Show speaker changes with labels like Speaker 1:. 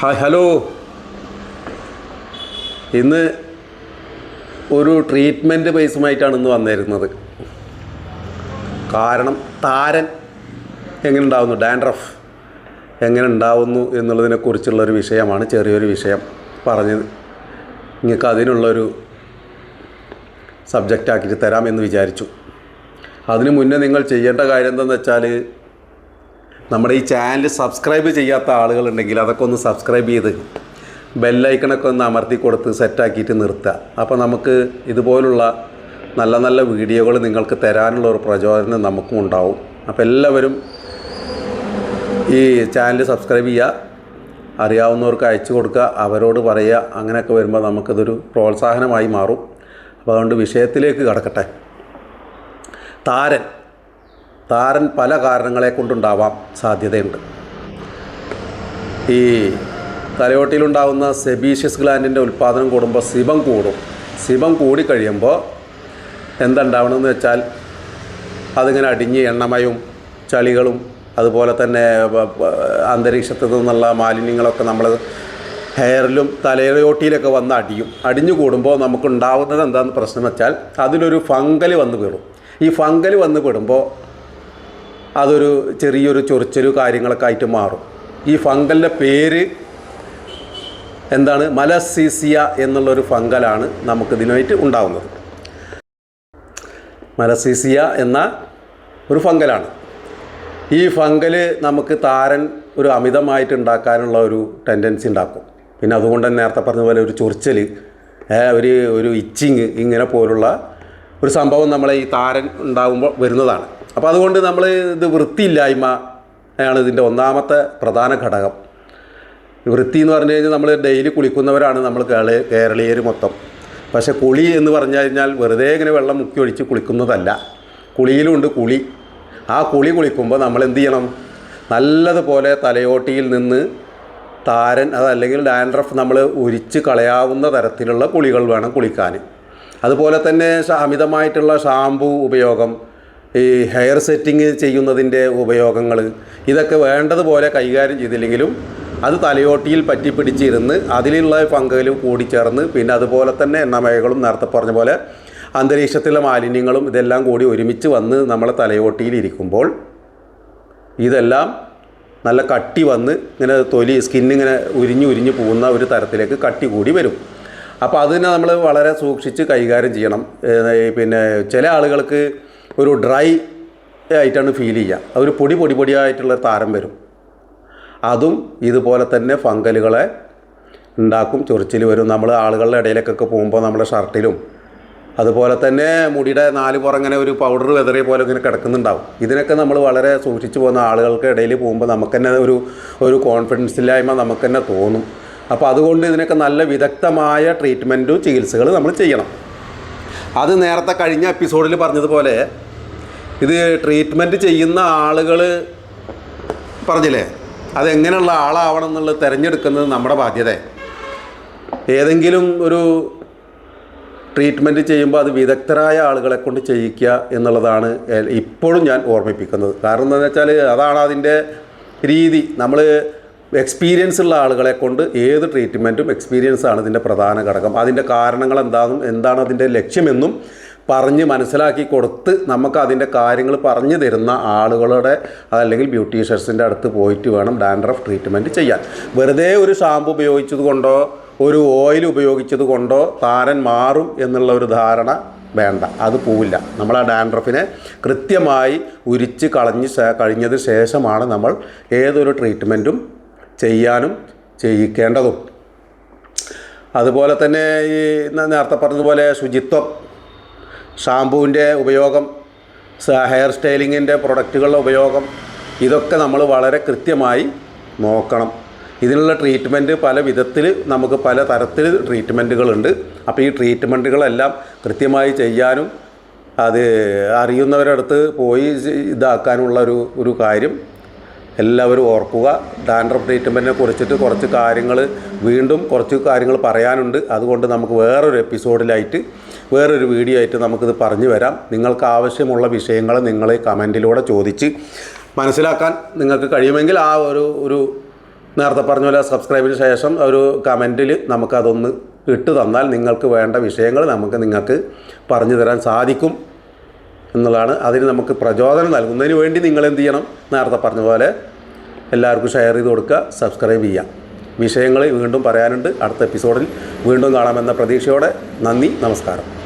Speaker 1: Hi hello. ഇന്ന് ഒരു treatment ബേസുമായിട്ടാണ് ഇന്ന് വന്നിരുന്നത്. കാരണം താരൻ എങ്ങനെ ഉണ്ടാവുന്നു ഡാൻഡ്രഫ് എങ്ങനെ ഉണ്ടാവുന്നു എന്നുള്ളതിനെക്കുറിച്ചുള്ളൊരു വിഷയമാണ് ചെറിയൊരു വിഷയം പറഞ്ഞത് നിങ്ങൾക്ക് അതിനുള്ളൊരു സബ്ജക്റ്റ് ആക്കിയിട്ട് തരാം എന്ന് വിചാരിച്ചു. അതിനു മുന്നേ നിങ്ങൾ ചെയ്യേണ്ട കാര്യം എന്താണെന്ന് വെച്ചാൽ നമ്മുടെ ഈ ചാനൽ സബ്സ്ക്രൈബ് ചെയ്യാത്ത ആളുകളുണ്ടെങ്കിൽ അതൊക്കെ ഒന്ന് സബ്സ്ക്രൈബ് ചെയ്ത് ബെല്ലൈക്കണൊക്കെ ഒന്ന് അമർത്തി കൊടുത്ത് സെറ്റാക്കിയിട്ട് നിർത്തുക. അപ്പോൾ നമുക്ക് ഇതുപോലുള്ള നല്ല നല്ല വീഡിയോകൾ നിങ്ങൾക്ക് തരാനുള്ള ഒരു പ്രചോദനം നമുക്കും ഉണ്ടാവും. അപ്പോൾ എല്ലാവരും ഈ ചാനൽ സബ്സ്ക്രൈബ് ചെയ്യുക. അറിയാവുന്നവർക്ക് അയച്ചു കൊടുക്കുക. അവരോട് പറയുക. അങ്ങനെയൊക്കെ വരുമ്പോൾ നമുക്കിതൊരു പ്രോത്സാഹനമായി മാറും. അപ്പോൾ അതുകൊണ്ട് വിഷയത്തിലേക്ക് കടക്കട്ടെ. താരൻ. താരൻ പല കാരണങ്ങളെ കൊണ്ടുണ്ടാവാം സാധ്യതയുണ്ട്. ഈ തലയോട്ടിയിലുണ്ടാകുന്ന സെബീഷ്യസ് ഗ്ലാൻഡിന്റെ ഉൽപ്പാദനം കൂടുമ്പോൾ സിബം കൂടും. സിബം കൂടിക്കഴിയുമ്പോൾ എന്തുണ്ടാവണമെന്ന് വെച്ചാൽ അതിങ്ങനെ അടിഞ്ഞ് എണ്ണമയും ചളികളും അതുപോലെ തന്നെ അന്തരീക്ഷത്തു നിന്നുള്ള മാലിന്യങ്ങളൊക്കെ നമ്മൾ ഹെയറിലും തലയോട്ടിയിലൊക്കെ വന്ന് അടിയും. അടിഞ്ഞു കൂടുമ്പോൾ നമുക്ക് ഉണ്ടാവുന്നത് എന്താണെന്ന് പ്രശ്നം വെച്ചാൽ അതിലൊരു ഫംഗൽ വന്ന് വീടും ഈ ഫംഗൽ വന്ന് പെടുമ്പോൾ അതൊരു ചെറിയൊരു ചൊറിച്ചലു കാര്യങ്ങളൊക്കെ ആയിട്ട് മാറും. ഈ ഫംഗലിന്റെ പേര് എന്താണ്? മലസീസിയ എന്നുള്ളൊരു ഫംഗലാണ് നമുക്ക് നമുക്കിതിനായിട്ട് ഉണ്ടാവുന്നത്. മലസീസിയ എന്ന ഒരു ഫംഗലാണ്. ഈ ഫംഗൽ നമുക്ക് താരൻ ഒരു അമിതമായിട്ട് ഉണ്ടാക്കാനുള്ള ഒരു ടെൻഡൻസി ഉണ്ടാക്കും. പിന്നെ അതുകൊണ്ട് തന്നെ നേരത്തെ പറഞ്ഞ പോലെ ഒരു ചൊറിച്ചൽ ഒരു ഒരു ഇച്ചിങ് ഇങ്ങനെ പോലുള്ള ഒരു സംഭവം നമ്മളെ ഈ താരൻ ഉണ്ടാകുമ്പോൾ വരുന്നതാണ്. അപ്പോൾ അതുകൊണ്ട് നമ്മൾ ഇത് വൃത്തിയില്ലായ്മ ആണ് ഇതിന്റെ ഒന്നാമത്തെ പ്രധാന ഘടകം. വൃത്തി എന്ന് പറഞ്ഞു കഴിഞ്ഞാൽ നമ്മൾ ഡെയിലി കുളിക്കുന്നവരാണ് നമ്മൾ കേള കേരളീയർ മൊത്തം. പക്ഷേ കുളി എന്ന് പറഞ്ഞു കഴിഞ്ഞാൽ വെറുതെ ഇങ്ങനെ വെള്ളം മുക്കി ഒഴിച്ച് കുളിക്കുന്നതല്ല. കുളിയിലുണ്ട് കുളി. ആ കുളി കുളിക്കുമ്പോൾ നമ്മൾ എന്ത് ചെയ്യണം? നല്ലതുപോലെ തലയോട്ടിയിൽ നിന്ന് താരൻ അതല്ലെങ്കിൽ ഡാൻഡ്രഫ് നമ്മൾ ഉരിച്ച് കളയാവുന്ന തരത്തിലുള്ള കുളികൾ വേണം കുളിക്കാൻ. അതുപോലെ തന്നെ അമിതമായിട്ടുള്ള ഷാമ്പു ഉപയോഗം ഈ ഹെയർ സെറ്റിങ് ചെയ്യുന്നതിന്റെ ഉപയോഗങ്ങൾ ഇതൊക്കെ വേണ്ടതുപോലെ കൈകാര്യം ചെയ്തില്ലെങ്കിലും അത് തലയോട്ടിയിൽ പറ്റിപ്പിടിച്ചിരുന്ന് അതിലുള്ള പങ്കുകളും കൂടിച്ചേർന്ന് പിന്നെ അതുപോലെ തന്നെ എണ്ണമയകളും നേരത്തെ പറഞ്ഞ പോലെ അന്തരീക്ഷത്തിലെ മാലിന്യങ്ങളും ഇതെല്ലാം കൂടി ഒരുമിച്ച് വന്ന് നമ്മളെ തലയോട്ടിയിൽ ഇരിക്കുമ്പോൾ ഇതെല്ലാം നല്ല കട്ടി വന്ന് ഇങ്ങനെ തൊലി സ്കിന്നിങ്ങനെ ഉരിഞ്ഞു ഉരിഞ്ഞു പോകുന്ന ഒരു തരത്തിലേക്ക് കട്ടി കൂടി വരും. അപ്പോൾ അതിനെ നമ്മൾ വളരെ സൂക്ഷിച്ച് കൈകാര്യം ചെയ്യണം. പിന്നെ ചില ആളുകൾക്ക് ഒരു ഡ്രൈ ആയിട്ടാണ് ഫീൽ ചെയ്യുക. ഒരു പൊടി പൊടി പൊടിയായിട്ടുള്ള താരം വരും. അതും ഇതുപോലെ തന്നെ ഫംഗലുകളെ ഉണ്ടാക്കും. ചൊറിച്ചിൽ വരും. നമ്മൾ ആളുകളുടെ ഇടയിലേക്കൊക്കെ പോകുമ്പോൾ നമ്മുടെ ഷർട്ടിലും അതുപോലെ തന്നെ മുടിയുടെ നാല് പുറങ്ങനെ ഒരു പൗഡർ വെതറിയ പോലെ ഇങ്ങനെ കിടക്കുന്നുണ്ടാവും. ഇതിനൊക്കെ നമ്മൾ വളരെ സൂക്ഷിച്ചു പോകുന്ന ആളുകൾക്ക് ഇടയിൽ പോകുമ്പോൾ നമുക്ക് തന്നെ ഒരു ഒരു കോൺഫിഡൻസ് ഇല്ലായ്മ നമുക്ക് തന്നെ തോന്നും. അപ്പോൾ അതുകൊണ്ട് ഇതിനൊക്കെ നല്ല വിദഗ്ധമായ ട്രീറ്റ്മെന്റും ചികിത്സകൾ നമ്മൾ ചെയ്യണം. അത് നേരത്തെ കഴിഞ്ഞ എപ്പിസോഡിൽ പറഞ്ഞതുപോലെ ഇത് ട്രീറ്റ്മെന്റ് ചെയ്യുന്ന ആളുകൾ പറഞ്ഞില്ലേ? അതെങ്ങനെയുള്ള ആളാവണം എന്നുള്ളത് തിരഞ്ഞെടുക്കുന്നത് നമ്മുടെ ബാധ്യത. ഏതെങ്കിലും ഒരു ട്രീറ്റ്മെന്റ് ചെയ്യുമ്പോൾ അത് വിദഗ്ധരായ ആളുകളെ കൊണ്ട് ചെയ്യിക്കുക എന്നുള്ളതാണ് ഇപ്പോഴും ഞാൻ ഓർമ്മിപ്പിക്കുന്നത്. കാരണം എന്താണെന്ന് വെച്ചാൽ അതാണ് അതിന്റെ രീതി. നമ്മൾ എക്സ്പീരിയൻസ് ഉള്ള ആളുകളെ കൊണ്ട് ഏത് ട്രീറ്റ്മെന്റും എക്സ്പീരിയൻസ് ആണ് ഇതിന്റെ പ്രധാന ഘടകം. അതിന്റെ കാരണങ്ങൾ എന്താണെന്നും എന്താണ് അതിന്റെ ലക്ഷ്യമെന്നും പറഞ്ഞ് മനസ്സിലാക്കി കൊടുത്ത് നമുക്ക് അതിന്റെ കാര്യങ്ങൾ പറഞ്ഞു തരുന്ന ആളുകളുടെ അതല്ലെങ്കിൽ ബ്യൂട്ടീഷ്യൻസിന്റെ അടുത്ത് പോയിട്ട് വേണം ഡാൻഡ്രഫ് ട്രീറ്റ്മെന്റ് ചെയ്യാൻ. വെറുതെ ഒരു ഷാമ്പു ഉപയോഗിച്ചത് കൊണ്ടോ ഒരു ഓയിൽ ഉപയോഗിച്ചത് കൊണ്ടോ താരൻ മാറും എന്നുള്ള ഒരു ധാരണ വേണ്ട. അത് പോവില്ല. നമ്മൾ ആ ഡാൻഡ്രഫിനെ കൃത്യമായി ഉരിച്ച് കളഞ്ഞ് കഴിഞ്ഞതിന് ശേഷമാണ് നമ്മൾ ഏതൊരു ട്രീറ്റ്മെന്റും ചെയ്യാനും ചെയ്യിക്കേണ്ടതും. അതുപോലെ തന്നെ ഈ നേരത്തെ പറഞ്ഞതുപോലെ ശുചിത്വം ഷാമ്പുവിന്റെ ഉപയോഗം ഹെയർ സ്റ്റൈലിങ്ങിന്റെ പ്രൊഡക്റ്റുകളുടെ ഉപയോഗം ഇതൊക്കെ നമ്മൾ വളരെ കൃത്യമായി നോക്കണം. ഇതിനുള്ള ട്രീറ്റ്മെന്റ് പല വിധത്തിൽ നമുക്ക് പല തരത്തിൽ ട്രീറ്റ്മെന്റുകളുണ്ട്. അപ്പോൾ ഈ ട്രീറ്റ്മെന്റുകളെല്ലാം കൃത്യമായി ചെയ്യാനും അത് അറിയുന്നവരടുത്ത് പോയി ഇതാക്കാനുള്ള ഒരു ഒരു കാര്യം എല്ലാവരും ഓർക്കുക. ഡാൻഡ്രഫ് ട്രീറ്റ്മെന്റിനെ കുറിച്ചിട്ട് കുറച്ച് കാര്യങ്ങൾ വീണ്ടും കുറച്ച് കാര്യങ്ങൾ പറയാനുണ്ട്. അതുകൊണ്ട് നമുക്ക് വേറൊരു എപ്പിസോഡിലായിട്ട് വേറൊരു വീഡിയോ ആയിട്ട് നമുക്കിത് പറഞ്ഞു വരാം. നിങ്ങൾക്ക് ആവശ്യമുള്ള വിഷയങ്ങൾ നിങ്ങൾ കമന്റിലൂടെ ചോദിച്ച് മനസ്സിലാക്കാൻ നിങ്ങൾക്ക് കഴിയുമെങ്കിൽ ആ ഒരു ഒരു നേരത്തെ പറഞ്ഞ പോലെ സബ്സ്ക്രൈബിന് ശേഷം ഒരു കമന്റിൽ നമുക്കതൊന്ന് ഇട്ട് തന്നാൽ നിങ്ങൾക്ക് വേണ്ട വിഷയങ്ങൾ നമുക്ക് നിങ്ങൾക്ക് പറഞ്ഞു തരാൻ സാധിക്കും. എന്നുള്ളതാണ് അതിന് നമുക്ക് പ്രചോദനം നൽകുന്നതിന് വേണ്ടി നിങ്ങൾ എന്ത് ചെയ്യണം? നേരത്തെ പറഞ്ഞ പോലെ എല്ലാവർക്കും ഷെയർ ചെയ്ത് കൊടുക്കുക സബ്സ്ക്രൈബ് ചെയ്യുക. വിഷയങ്ങൾ വീണ്ടും പറയാനുണ്ട്. അടുത്ത എപ്പിസോഡിൽ വീണ്ടും കാണാമെന്ന പ്രതീക്ഷയോടെ നന്ദി നമസ്കാരം.